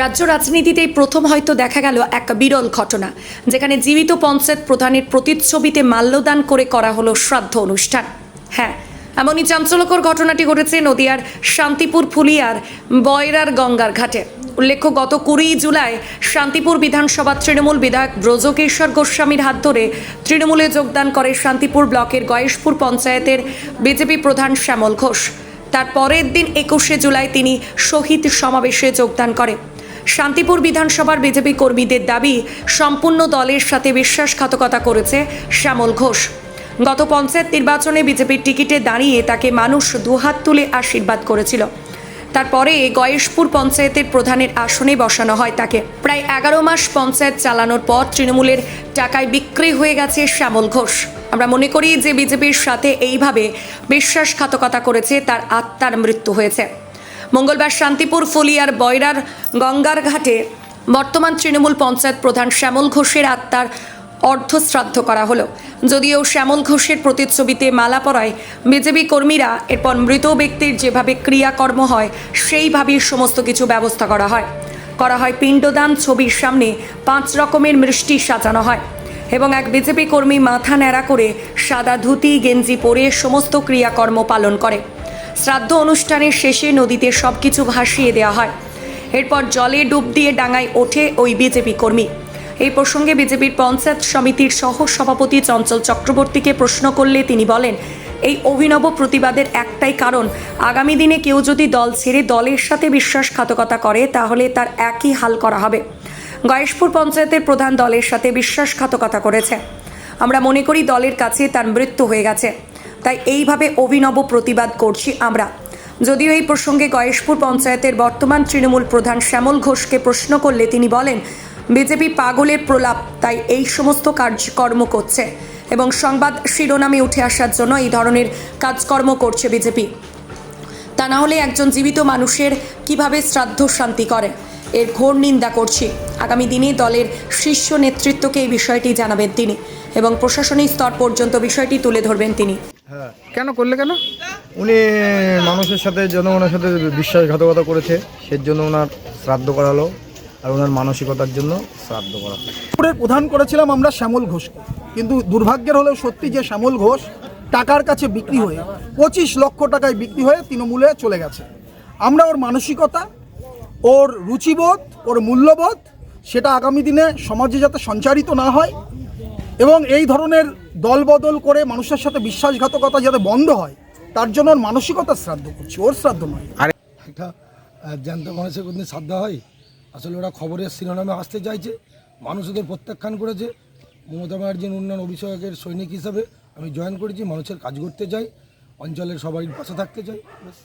রাজ্য রাজনীতিতেই প্রথম হয়তো দেখা গেল এক বিরল ঘটনা, যেখানে জীবিত পঞ্চায়েত প্রধানের প্রতিচ্ছবিতে মাল্যদান করে করা হলো শ্রাদ্ধ অনুষ্ঠান। হ্যাঁ এমনই চাঞ্চল্যকর ঘটনাটি ঘটেছে নদিয়ার শান্তিপুর ফুলিয়ার বয়রার গঙ্গার ঘাটে। উল্লেখ্য, গত কুড়ি জুলাই শান্তিপুর বিধানসভা তৃণমূল বিধায়ক ব্রজকেশ্বর গোস্বামীর হাত ধরে তৃণমূলে যোগদান করে শান্তিপুর ব্লকের গয়েশপুর পঞ্চায়েতের বিজেপি প্রধান শ্যামল ঘোষ। তার পরের দিন একুশে জুলাই তিনি শহীদ সমাবেশে যোগদান করে শান্তিপুর বিধানসভার বিজেপি কর্মীদের দাবি, সম্পূর্ণ দলের সাথে বিশ্বাসঘাতকতা করেছে শ্যামল ঘোষ। গত পঞ্চায়েত নির্বাচনে বিজেপির টিকিটে দাঁড়িয়ে তাকে মানুষ দুহাত তুলে আশীর্বাদ করেছিল। তারপরে গয়েশপুর পঞ্চায়েতের প্রধানের আসনে বসানো হয় তাকে। প্রায় এগারো মাস পঞ্চায়েত চালানোর পর তৃণমূলের টাকায় বিক্রি হয়ে গেছে শ্যামল ঘোষ। আমরা মনে করি যে বিজেপির সাথে এইভাবে বিশ্বাসঘাতকতা করেছে, তার আত্মার মৃত্যু হয়েছে। মঙ্গলবার শান্তিপুর ফুলিয়ার বয়রার গঙ্গার ঘাটে বর্তমান তৃণমূল পঞ্চায়েত প্রধান শ্যামল ঘোষের আত্মার অর্ধশ্রাদ্ধ করা হলো। যদিও শ্যামল ঘোষের প্রতিচ্ছবিতে মালা পরায় বিজেপি কর্মীরা, এরপর মৃত ব্যক্তির যেভাবে ক্রিয়াকর্ম হয়, সেইভাবেই সমস্ত কিছু ব্যবস্থা করা হয়। করা হয় পিণ্ডদান, ছবির সামনে পাঁচ রকমের মিষ্টি সাজানো হয় এবং এক বিজেপি কর্মী মাথা ন্যাড়া করে সাদা ধুতি, গেঞ্জি পরে সমস্ত ক্রিয়াকর্ম পালন করে। শ্রাদ্ধ অনুষ্ঠানের শেষে নদীতে সব কিছু ভাসিয়ে দেওয়া হয়। এরপর জলে ডুব দিয়ে ডাঙায় ওঠে ওই বিজেপি কর্মী। এই প্রসঙ্গে বিজেপির পঞ্চায়েত সমিতির সহ সভাপতি চঞ্চল চক্রবর্তীকে প্রশ্ন করলে তিনি বলেন, এই অভিনব প্রতিবাদের একটাই কারণ, আগামী দিনে কেউ যদি দল ছেড়ে দলের সাথে বিশ্বাসঘাতকতা করে, তাহলে তার একই হাল করা হবে। গয়েশপুর পঞ্চায়েতের প্রধান দলের সাথে বিশ্বাসঘাতকতা করেছে। আমরা মনে করি দলের কাছে তার মৃত্যু হয়ে গেছে। তাই এইভাবে অভিনব প্রতিবাদ করছি আমরা। যদিও এই প্রসঙ্গে গয়েশপুর পঞ্চায়েতের বর্তমান তৃণমূল প্রধান শ্যামল ঘোষকে প্রশ্ন করলে তিনি বলেন, বিজেপি পাগলের প্রলাপ, তাই এই সমস্ত কার্যকর্ম করছে এবং সংবাদ শিরোনামে উঠে আসার জন্য এই ধরনের কাজকর্ম করছে বিজেপি। তা না হলে একজন জীবিত মানুষের কীভাবে শ্রাদ্ধ শান্তি করে? এর ঘোর নিন্দা করছি। আগামী দিনে দলের শীর্ষ নেতৃত্বকে এই বিষয়টি জানাবেন তিনি এবং প্রশাসনিক স্তর পর্যন্ত বিষয়টি তুলে ধরবেন তিনি। হ্যাঁ। কেন করলে কেন? উনি মানুষের সাথে জনগণের সাথে বিশ্বাসঘাতকতা করেছে সেই জন্য ওনার শ্রাদ্ধ করা হলো আর ওনার মানসিকতার জন্য শ্রাদ্ধ করা প্রধান করেছিলাম আমরা শ্যামল ঘোষকে কিন্তু দুর্ভাগ্যের হলেও সত্যি যে শ্যামল ঘোষ টাকার কাছে বিক্রি হয়ে পঁচিশ লক্ষ টাকায় বিক্রি হয়ে তৃণমূলে চলে গেছে। আমরা ওর মানসিকতা ওর রুচিবোধ ওর মূল্যবোধ সেটা আগামী দিনে সমাজে যাতে সঞ্চারিত না হয় এবং এই ধরনের দলবদল করে মানুষের সাথে বিশ্বাসঘাতকতা যাতে বন্ধ হয় তার জন্য ওর মানসিকতা শ্রাদ্ধ করছি ওর শ্রাদ্ধ নয়। আর একটা জ্যান্ত মানুষের কোনদিন শ্রাদ্ধ হয়? আসলে ওরা খবরের শিরোনামে আসতে চাইছে মানুষ ওদের প্রত্যাখ্যান করেছে। মমতা ব্যানার্জির উন্নয়ন অভিষেকের সৈনিক হিসাবে আমি জয়েন করেছি মানুষের কাজ করতে চাই অঞ্চলের সবাই পাশে থাকতে চাই ব্যাস।